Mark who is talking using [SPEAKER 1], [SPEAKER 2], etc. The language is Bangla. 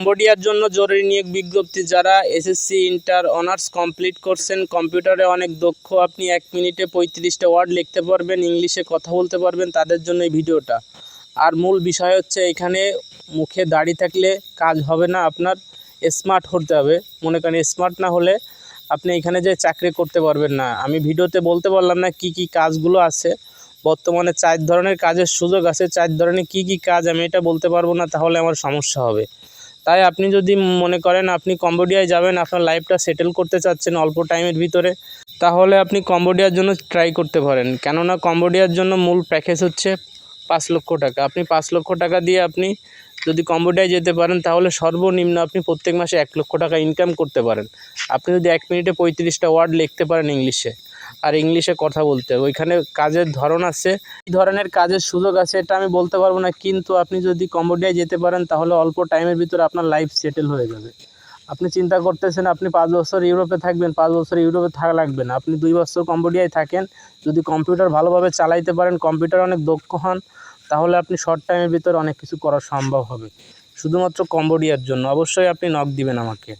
[SPEAKER 1] কম্বোডিয়ার জন্য জরুরি নিয়োগ বিজ্ঞপ্তি যারা এসএসসি ইন্টার অনার্স কমপ্লিট করছেন কম্পিউটারে অনেক দক্ষ, আপনি এক মিনিটে পঁয়ত্রিশটা ওয়ার্ড লিখতে পারবেন, ইংলিশে কথা বলতে পারবেন, তাদের জন্য এই ভিডিওটা। আর মূল বিষয় হচ্ছে এখানে মুখে দাড়ি থাকলে কাজ হবে না, আপনার স্মার্ট হতে হবে। মনে করেন স্মার্ট না হলে আপনি এখানে যে চাকরি করতে পারবেন না। আমি ভিডিওতে বলতে পারলাম না কি কি কাজগুলো আছে। বর্তমানে চার ধরনের কাজের সুযোগ আছে, চার ধরনের কি কি কাজ আমি এটা বলতে পারব না, তাহলে আমার সমস্যা হবে। তাই আপনি যদি মনে করেন আপনি কম্বোডিয়ায় যাবেন, আপনার লাইফটা সেটেল করতে চাচ্ছেন অল্প টাইমের ভিতরে, তাহলে আপনি কম্বোডিয়ার জন্য ট্রাই করতে পারেন। কেননা কম্বোডিয়ার জন্য মূল প্যাকেজ হচ্ছে পাঁচ লক্ষ টাকা। আপনি পাঁচ লক্ষ টাকা দিয়ে আপনি যদি কম্বোডিয়ায় যেতে পারেন, তাহলে সর্বনিম্ন আপনি প্রত্যেক মাসে এক লক্ষ টাকা ইনকাম করতে পারেন। আপনি যদি এক মিনিটে পঁয়ত্রিশটা ওয়ার্ড লিখতে পারেন ইংলিশে আর ইংলিশে কথা বলতে হবে। ওইখানে কাজের ধরন আছে। কী ধরনের কাজের সুযোগ আছে এটা আমি বলতে পারব না, কিন্তু আপনি যদি কম্বোডিয়ায় যেতে পারেন তাহলে অল্প টাইমের ভিতরে আপনার লাইফ সেটেল হয়ে যাবে। আপনি চিন্তা করতেছেন আপনি পাঁচ বছর ইউরোপে থাকবেন, পাঁচ বছর ইউরোপে থাকা লাগবে না। আপনি দুই বছর কম্বোডিয়ায় থাকেন, যদি কম্পিউটার ভালোভাবে চালাইতে পারেন, কম্পিউটার অনেক দক্ষ হন, তাহলে আপনি শর্ট টাইমের ভিতরে অনেক কিছু করা সম্ভব হবে। শুধুমাত্র কম্বোডিয়ার জন্য। অবশ্যই আপনি নক দিবেন আমাকে।